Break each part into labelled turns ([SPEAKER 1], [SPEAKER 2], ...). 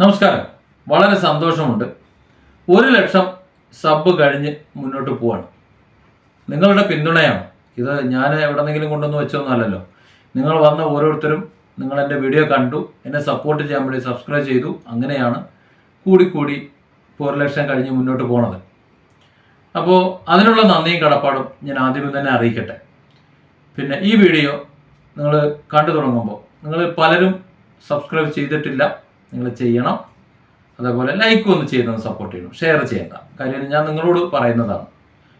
[SPEAKER 1] നമസ്കാരം. വളരെ സന്തോഷമുണ്ട്. ഒരു ലക്ഷം സബ് കഴിഞ്ഞ് മുന്നോട്ട് പോവാണ്. നിങ്ങളുടെ പിന്തുണയാണ്. ഇത് ഞാൻ എവിടെന്നെങ്കിലും കൊണ്ടുവന്ന് വെച്ചൊന്നുമല്ലല്ലോ നിങ്ങൾ വന്ന ഓരോരുത്തരും നിങ്ങൾ എന്റെ വീഡിയോ കണ്ടു. എന്നെ സപ്പോർട്ട് ചെയ്യാൻ വേണ്ടി സബ്സ്ക്രൈബ് ചെയ്തു. അങ്ങനെയാണ് കൂടിക്കൂടി ഇപ്പോൾ ഒരു ലക്ഷം കഴിഞ്ഞ് മുന്നോട്ട് പോണത്. അപ്പോൾ അതിനുള്ള നന്ദിയും കടപ്പാടും ഞാൻ ആദ്യമേ തന്നെ അറിയിക്കട്ടെ. പിന്നെ ഈ വീഡിയോ നിങ്ങൾ കണ്ടു തുടങ്ങുമ്പോൾ നിങ്ങൾ പലരും സബ്സ്ക്രൈബ് ചെയ്തിട്ടില്ല. നിങ്ങൾ ചെയ്യണം. അതേപോലെ ലൈക്ക് ഒന്ന് ചെയ്തൊന്ന് സപ്പോർട്ട് ചെയ്യണം. ഷെയർ ചെയ്യണ്ട. കാര്യം ഞാൻ നിങ്ങളോട് പറയുന്നതാണ്.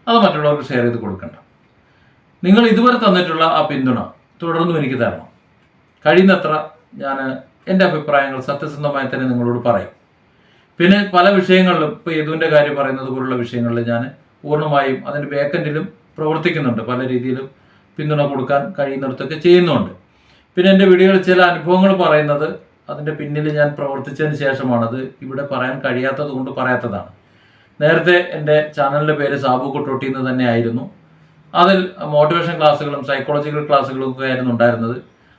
[SPEAKER 1] അത് മറ്റുള്ളവർക്ക് ഷെയർ ചെയ്ത് കൊടുക്കണ്ട. നിങ്ങൾ ഇതുവരെ തന്നിട്ടുള്ള ആ പിന്തുണ തുടർന്നും എനിക്ക് തരണം. കഴിയുന്നത്ര ഞാൻ എന്റെ അഭിപ്രായങ്ങൾ സത്യസന്ധമായി തന്നെ നിങ്ങളോട് പറയും. പിന്നെ പല വിഷയങ്ങളിലും ഇപ്പോൾ യദുവിന്റെ കാര്യം പറയുന്നത് പോലുള്ള വിഷയങ്ങളിൽ ഞാൻ പൂർണമായും അതിന്റെ ബേക്കൻഡിലും പ്രവർത്തിക്കുന്നുണ്ട്. പല രീതിയിലും പിന്തുണ കൊടുക്കാൻ കഴിയുന്നിടത്തൊക്കെ ചെയ്യുന്നുണ്ട്. പിന്നെ എന്റെ വീഡിയോയിൽ ചില അനുഭവങ്ങൾ പറയുന്നത് അതിന്റെ പിന്നിൽ ഞാൻ പ്രവർത്തിച്ചതിന് ശേഷമാണ് അത് ഇവിടെ പറയാൻ കഴിയാത്തത് കൊണ്ട് പറയാത്തതാണ്. നേരത്തെ എന്റെ ചാനലിന്റെ പേര് സാബു കൊട്ടോട്ടി എന്ന് തന്നെ ആയിരുന്നു. അതിൽ മോട്ടിവേഷൻ ക്ലാസ്സുകളും സൈക്കോളജിക്കൽ ക്ലാസ്സുകളും ഒക്കെ ആയിരുന്നു ഉണ്ടായിരുന്നത്.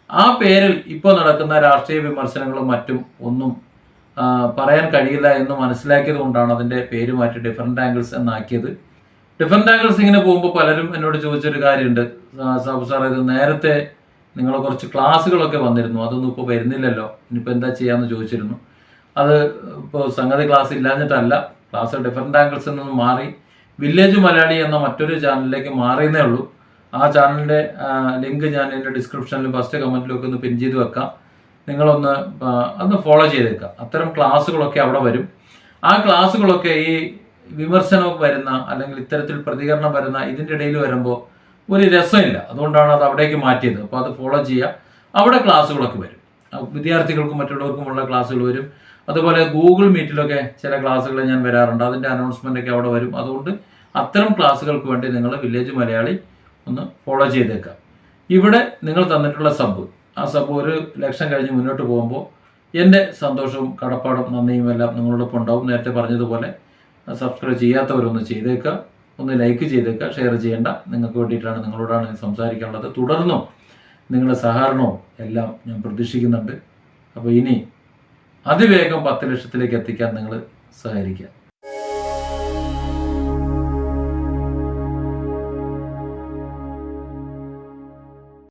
[SPEAKER 1] ആ പേരിൽ ഇപ്പോൾ നടക്കുന്ന രാഷ്ട്രീയ വിമർശനങ്ങളും മറ്റും ഒന്നും പറയാൻ കഴിയില്ല എന്ന് മനസ്സിലാക്കിയത് കൊണ്ടാണ് അതിന്റെ പേര് മാറ്റി ഡിഫറെന്റ് ആംഗിൾസ് എന്നാക്കിയത്. ഡിഫറെന്റ് ആംഗിൾസ് ഇങ്ങനെ പോകുമ്പോൾ പലരും എന്നോട് ചോദിച്ചൊരു കാര്യമുണ്ട് സാബു സാർ ഇത് നേരത്തെ നിങ്ങൾ കുറച്ച് ക്ലാസ്സുകളൊക്കെ വന്നിരുന്നു. അതൊന്നും ഇപ്പോൾ വരുന്നില്ലല്ലോ. ഇനിയിപ്പോൾ എന്താ ചെയ്യാന്ന് ചോദിച്ചിരുന്നു. അത് ഇപ്പോൾ സംഗതി ക്ലാസ് ഇല്ലാഞ്ഞിട്ടല്ല. ക്ലാസ് ഡിഫറെന്റ് ആംഗിൾസിൽ നിന്ന് മാറി. വില്ലേജ് മലയാളി എന്ന മറ്റൊരു ചാനലിലേക്ക് മാറിയെന്നേ ഉള്ളൂ. ആ ചാനലിന്റെ ലിങ്ക് ഞാൻ എന്റെ ഡിസ്ക്രിപ്ഷനിലും ഫസ്റ്റ് കമന്റിലൊക്കെ ഒന്ന് പിൻ ചെയ്ത് വെക്കാം. നിങ്ങളൊന്ന് ഒന്ന് ഫോളോ ചെയ്തേക്കാം. അത്തരം ക്ലാസ്സുകളൊക്കെ അവിടെ വരും. ആ ക്ലാസ്സുകളൊക്കെ ഈ വിമർശനം വരുന്ന അല്ലെങ്കിൽ ഇത്തരത്തിൽ പ്രതികരണം വരുന്ന ഇതിന്റെ ഇടയിൽ വരുമ്പോൾ ഒരു രസമില്ല. അതുകൊണ്ടാണ് അത് അവിടേക്ക് മാറ്റിയത്. അപ്പോൾ അത് ഫോളോ ചെയ്യുക അവിടെ ക്ലാസ്സുകളൊക്കെ വരും. വിദ്യാർത്ഥികൾക്കും മറ്റുള്ളവർക്കുമുള്ള ക്ലാസ്സുകൾ വരും. അതുപോലെ ഗൂഗിൾ മീറ്റിലൊക്കെ ചില ക്ലാസ്സുകൾ ഞാൻ വരാറുണ്ട്. അതിന്റെ അനൗൺസ്മെന്റ് ഒക്കെ അവിടെ വരും. അതുകൊണ്ട് അത്തരം ക്ലാസ്സുകൾക്ക് വേണ്ടി നിങ്ങൾ വില്ലേജ് മലയാളി ഒന്ന് ഫോളോ ചെയ്തേക്കാം. ഇവിടെ നിങ്ങൾ തന്നിട്ടുള്ള സബ് ആ സബ് ഒരു ലക്ഷം കഴിഞ്ഞ് മുന്നോട്ട് പോകുമ്പോൾ എന്റെ സന്തോഷവും കടപ്പാടും നന്ദിയും എല്ലാം നിങ്ങളോടൊപ്പം ഉണ്ടാവും. നേരത്തെ പറഞ്ഞതുപോലെ സബ്സ്ക്രൈബ് ചെയ്യാത്തവരൊന്ന് ചെയ്തേക്കുക ഒന്ന് ലൈക്ക് ചെയ്തേക്കുക ഷെയർ ചെയ്യേണ്ട. നിങ്ങൾക്ക് വേണ്ടിയിട്ടാണ് നിങ്ങളോടാണ് ഞാൻ സംസാരിക്കാനുള്ളത്. തുടർന്നും നിങ്ങളുടെ സഹകരണവും എല്ലാം ഞാൻ പ്രതീക്ഷിക്കുന്നുണ്ട്. അപ്പോൾ ഇനി അതിവേഗം പത്ത് ലക്ഷത്തിലേക്ക് എത്തിക്കാൻ നിങ്ങൾ സഹകരിക്കുക.